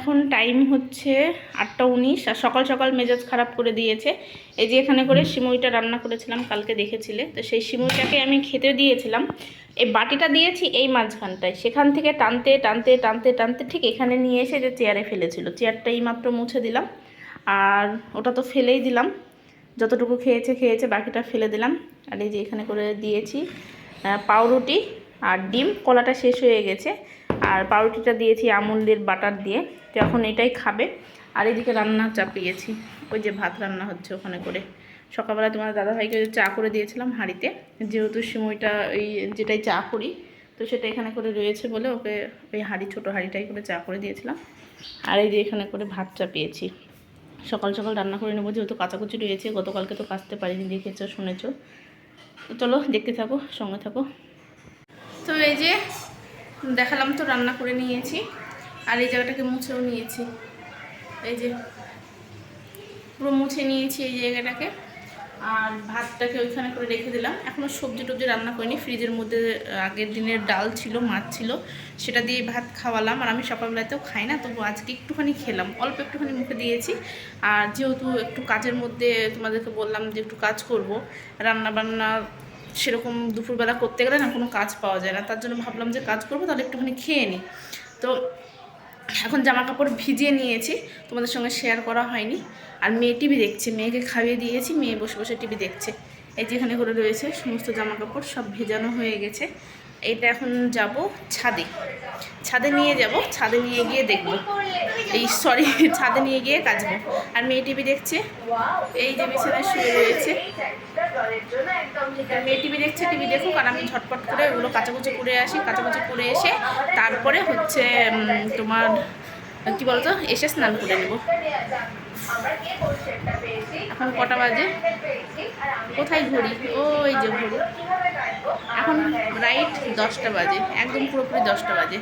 এখন টাইম হচ্ছে আটটা উনিশ আর সকাল সকাল মেজাজ খারাপ করে দিয়েছে। এই যে এখানে করে সিমুইটা রান্না করেছিলাম কালকে দেখেছিলে। তো সেই সিমুইটাকে আমি খেতে দিয়েছিলাম। এই বাটিটা দিয়েছি এই মাঝখানটায়। সেখান থেকে টানতে টানতে টানতে টানতে ঠিক এখানে নিয়ে এসে যে চেয়ারে ফেলেছিল। চেয়ারটা এই মাত্র মুছে দিলাম। আর ওটা তো ফেলেই দিলাম। যতটুকু খেয়েছে খেয়েছে বাকিটা ফেলে দিলাম। আর এই যে এখানে করে দিয়েছি পাউরুটি আর ডিম। কলাটা শেষ হয়ে গেছে। আর পাউরুটিটা দিয়েছি আমুলের বাটার দিয়ে। তো এখন এটাই খাবে। আর এদিকে রান্না চাপিয়েছি। ওই যে ভাত রান্না হচ্ছে ওখানে করে। সকালবেলা তোমার দাদাভাইকে চা করে দিয়েছিলাম হাঁড়িতে। যেহেতু সিমইটা ওই যেটাই চা করি, তো সেটা এখানে করে রয়েছে বলে ওকে ওই হাঁড়ি, ছোটো হাঁড়িটাই করে চা করে দিয়েছিলাম। আর এই যে এখানে করে ভাত চাপিয়েছি। সকাল সকাল রান্না করে নেব, যেহেতু কাচাকুচি রয়েছে, গতকালকে তো কাচতে পারিনি, দেখেছ, শুনেছো। চলো দেখতে থাকো, সঙ্গে থাকো। তো এই যে দেখালাম তো, রান্না করে নিয়েছি। আর এই জায়গাটাকে মুছেও নিয়েছি। এই যে, পুরো মুছে নিয়েছি এই জায়গাটাকে। আর ভাতটাকে ওইখানে করে রেখে দিলাম। এখনও সবজি টবজি রান্না করিনি। ফ্রিজের মধ্যে আগের দিনের ডাল ছিল, মাছ ছিল, সেটা দিয়ে ভাত খাওয়ালাম। আর আমি সকালবেলাতেও খাই না, তবু আজকে একটুখানি খেলাম। অল্প একটুখানি মুখে দিয়েছি। আর যেহেতু একটু কাজের মধ্যে তোমাদেরকে বললাম যে একটু কাজ করব রান্না বান্না সেরকম দুপুরবেলা করতে গেলে না কোনো কাজ পাওয়া যায় না। তার জন্য ভাবলাম যে কাজ করব, তাহলে একটুখানি খেয়ে নিই তো এখন জামা কাপড় ভিজিয়ে নিয়েছি, তোমাদের সঙ্গে শেয়ার করা হয়নি। আর মেয়ে টিভি দেখছে, মেয়েকে খাইয়ে দিয়েছি, মেয়ে বসে বসে টিভি দেখছে। এই যেখানে করে রয়েছে, সমস্ত জামা কাপড় সব ভেজানো হয়ে গেছে। এইটা এখন যাব ছাদে। ছাদে নিয়ে যাব, ছাদে নিয়ে গিয়ে দেখব। এই সরি ছাদে নিয়ে গিয়ে কাচবো। আর মেয়ে টিভি দেখছে? এই যে বিছানায় শুয়ে রয়েছে। মেয়ে টিভি দেখছে, টিভি দেখুক, আর আমি ঝটপট করে ওগুলো কাচাকুচি করে আসি। কাচাকুচি করে এসে তারপরে হচ্ছে তোমার, কি বলতো? এসে স্নান করে নেব। এখন কটা বাজে? কোথায় ঘড়ি? ওই যে ঘড়ি। এখন রাইট দশটা বাজে। একদম পুরোপুরি দশটা বাজে।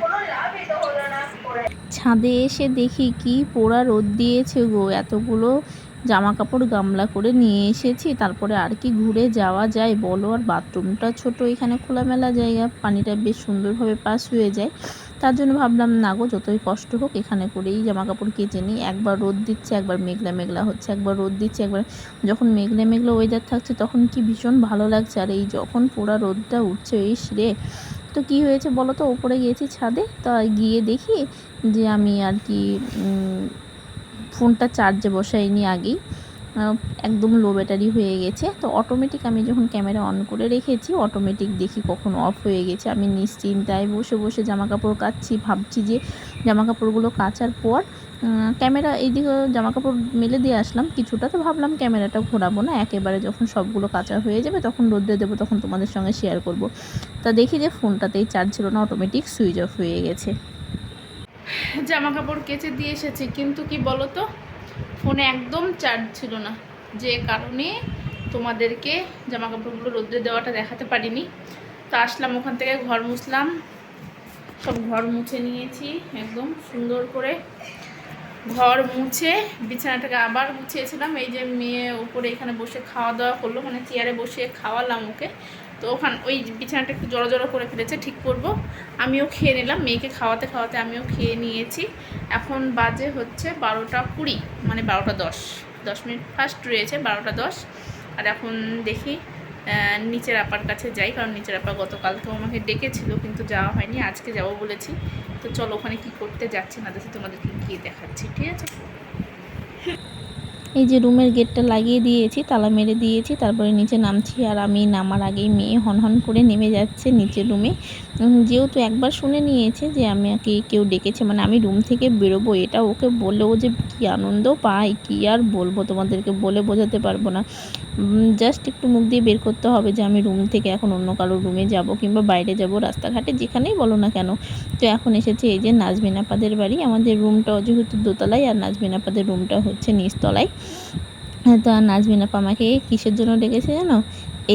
ছাদে এসে দেখি কি পোড়া রোদ দিয়েছে গো। এতগুলো জামা কাপড় গামলা করে নিয়ে এসেছি। তারপরে আর কি ঘুরে যাওয়া যায় বলো? আর বাথরুমটা ছোট এখানে খোলামেলা জায়গা। পানিটা বেশ সুন্দরভাবে পাস হয়ে যায়। তার জন্য ভাবলাম, না গো, যতই কষ্ট হোক এখানে করেই জামা কাপড় কেচে নিই। একবার রোদ দিচ্ছে, একবার মেঘলা মেঘলা হচ্ছে, একবার রোদ দিচ্ছে, একবার যখন মেঘলা মেঘলা ওয়েদার থাকছে, তখন কি ভীষণ ভালো লাগছে। আর এই যখন পোড়া রোদটা উঠছে এই রে! তো কি হয়েছে বলো তো? ওপরে গিয়েছি ছাদে, তা গিয়ে দেখি যে আমি আর কি ফোনটা চার্জে বসাইনি আগেই। একদম লো ব্যাটারি হয়ে গেছে। তো অটোমেটিক আমি যখন ক্যামেরা অন করে রেখেছি অটোমেটিক দেখি কখন অফ হয়ে গেছে। আমি নিশ্চিন্তায় বসে বসে জামা কাপড় কাচ্ছি, ভাবছি যে জামা কাপড়গুলো কাচার পর ক্যামেরা এইদিকে জামা কাপড় মেলে দিয়ে আসলাম কিছুটা। তো ভাবলাম ক্যামেরাটা ঘোরাবো না। একেবারে যখন সবগুলো কাচা হয়ে যাবে, তখন রোদ্রে দেবো, তখন তোমাদের সঙ্গে শেয়ার করব। তা দেখি যে ফোনটাতেই চার্জ ছিল না অটোমেটিক সুইচ অফ হয়ে গেছে। জামা কাপড় কেচে দিয়ে এসেছি, কিন্তু কি বলো তো ফোনে একদম চার্জ ছিল না। যে কারণে তোমাদেরকে জামা কাপড়গুলো রোদ্রে দেওয়াটা দেখাতে পারিনি। তো আসলাম ওখান থেকে ঘর মুছলাম। সব ঘর মুছে নিয়েছি, একদম সুন্দর করে। ঘর মুছে, বিছানাটাকে আবার গুছিয়েছিলাম এই যে মেয়ে উপরে এখানে বসে খাওয়া দাওয়া করল মানে চেয়ারে বসে খাওয়ালাম ওকে। তো ওখান ওই বিছানাটা একটু জড়ো জড়ো করে ফেলেছে, ঠিক করব। আমিও খেয়ে নিলাম, মেয়েকে খাওয়াতে খাওয়াতে আমিও খেয়ে নিয়েছি। এখন বাজে হচ্ছে বারোটা কুড়ি মানে বারোটা দশ। দশ মিনিট ফার্স্ট রয়েছে, বারোটা দশ। আর এখন দেখি নিচের আপার কাছে যাই, কারণ নিচের আপা গতকাল তো আমাকে ডেকেছিল, কিন্তু যাওয়া হয়নি, আজকে যাব বলেছি। তো চলো ওখানে কি করতে যাচ্ছি না দেখে তোমাদেরকে গিয়ে দেখাচ্ছি, ঠিক আছে? এই যে রুমের গেটটা লাগিয়ে দিয়েছি, তালা মেরে দিয়েছি, তারপরে নিচে নামছি আর আমি নামার আগেই মেয়ে হনহন করে নেমে যাচ্ছে নিচের রুমে। যেহেতু একবার শুনে নিয়েছে যে আমাকে কেউ ডেকেছে মানে আমি রুম থেকে বেরোবো, এটা ওকে বললেও যে কী আনন্দ পাই কী আর বলব তোমাদেরকে বলে বোঝাতে পারব না। জাস্ট একটু মুখ দিয়ে বের করতে হবে যে আমি রুম থেকে এখন অন্য কারও রুমে যাব কিংবা বাইরে যাব রাস্তাঘাটে যেখানেই বলো না কেন। তো এখন এসেছে এই যে নাজমিন আপাদের বাড়ি, আমাদের রুমটাও যেহেতু দোতলায় আর নাজমিন আপাদের রুমটা হচ্ছে নিচতলায়। তো আর নাজমিন আপা আমাকে কিসের জন্য ডেকেছে জানো?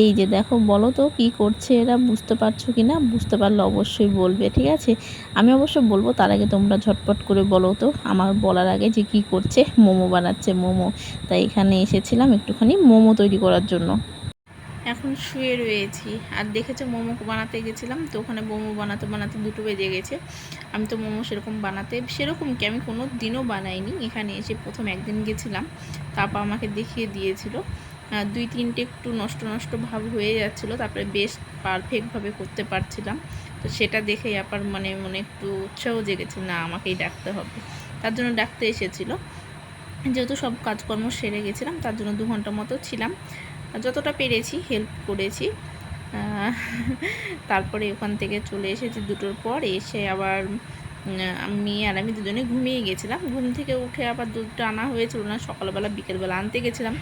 এই যে দেখো, বলো তো কী করছে এরা, বুঝতে পারছ কি না? বুঝতে পারলে অবশ্যই বলবে, ঠিক আছে? আমি অবশ্য বলব, তার আগে তোমরা ঝটপট করে বলো তো, আমার বলার আগে যে কি করছে, মোমো বানাচ্ছে মোমো। তাই এখানে এসেছিলাম একটুখানি মোমো তৈরি করার জন্য। এখন শুয়ে রয়েছি। আর দেখেছ মোমো বানাতে গেছিলাম, তো ওখানে মোমো বানাতে বানাতে দুটো বেজে গেছে। আমি তো মোমো সেরকম বানাতে, সেরকম কি? আমি কোনো দিনও বানাইনি। এখানে এসে প্রথম একদিন গেছিলাম, তারপর আমাকে দেখিয়ে দিয়েছিল। দুই তিনটে একটু নষ্ট নষ্ট ভাব হয়ে যাচ্ছিল, তারপরে বেশ পারফেক্টভাবে করতে পারছিলাম। তো সেটা দেখেই আবার মানে মনে একটু উৎসাহ জেগেছে, না, আমাকেই ডাকতে হবে। তার জন্য ডাকতে এসেছিল। যেহেতু সব কাজকর্ম সেরে গেছিলাম, তার জন্য দু ঘণ্টা মতো ছিলাম। যতটা পেরেছি হেল্প করেছি। তারপরে ওখান থেকে চলে এসেছি দুটোর পর। এসে আবার আমি আর আমি দুজনে ঘুমিয়ে গেছিলাম। ঘুম থেকে উঠে আবার দুধটা আনা হয়েছিল না, সকালবেলা, বিকেলবেলা আনতে গেছিলাম।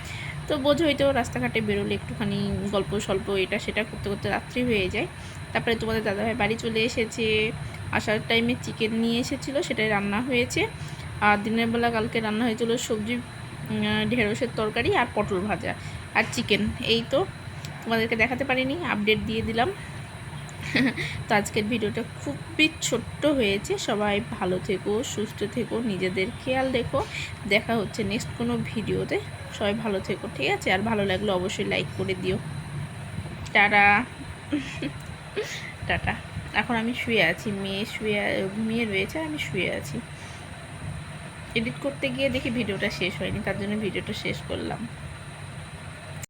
তো বোঝোই তো রাস্তাঘাটে বেরোলে একটুখানি গল্প স্বল্প এটা সেটা করতে করতে রাত্রি হয়ে যায়। তারপরে তোমাদের দাদাভাই বাড়ি চলে এসেছে। আসার টাইমে চিকেন নিয়ে এসেছিল, সেটাই রান্না হয়েছে। আর দিনের বেলা কালকে রান্না হয়েছিল সবজি ঢেঁড়সের তরকারি আর পটল ভাজা। আর চিকেন, এই তো। তোমাদেরকে দেখাতে পারিনি আপডেট দিয়ে দিলাম। তো আজকের ভিডিওটা খুবই ছোট্ট হয়েছে। সবাই ভালো থেকো, সুস্থ থেকো, নিজেদের খেয়াল রেখো। দেখা হচ্ছে নেক্সট কোনো ভিডিওতে। সবাই ভালো থেকো, ঠিক আছে? আর ভালো লাগলে অবশ্যই লাইক করে দিও। টাটা। টাটা। এখন আমি শুয়ে আছি। মেয়ে শুয়ে ঘুমিয়ে রয়েছে, আমি শুয়ে আছি। এডিট করতে গিয়ে দেখি ভিডিওটা শেষ হয়নি, তার জন্য ভিডিওটা শেষ করলাম।